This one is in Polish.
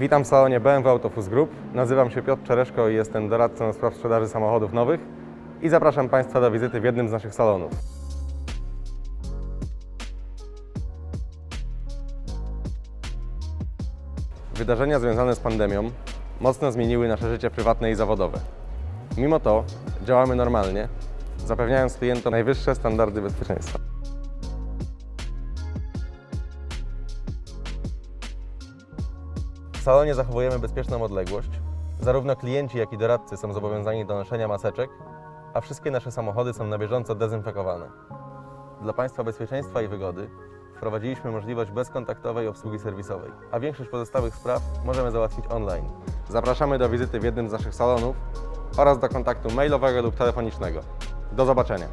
Witam w salonie BMW Autofus Group. Nazywam się Piotr Czereszko i jestem doradcą do spraw sprzedaży samochodów nowych i zapraszam Państwa do wizyty w jednym z naszych salonów. Wydarzenia związane z pandemią mocno zmieniły nasze życie prywatne i zawodowe. Mimo to działamy normalnie, zapewniając klientom najwyższe standardy bezpieczeństwa. W salonie zachowujemy bezpieczną odległość. Zarówno klienci, jak i doradcy są zobowiązani do noszenia maseczek, a wszystkie nasze samochody są na bieżąco dezynfekowane. Dla Państwa bezpieczeństwa i wygody wprowadziliśmy możliwość bezkontaktowej obsługi serwisowej, a większość pozostałych spraw możemy załatwić online. Zapraszamy do wizyty w jednym z naszych salonów oraz do kontaktu mailowego lub telefonicznego. Do zobaczenia.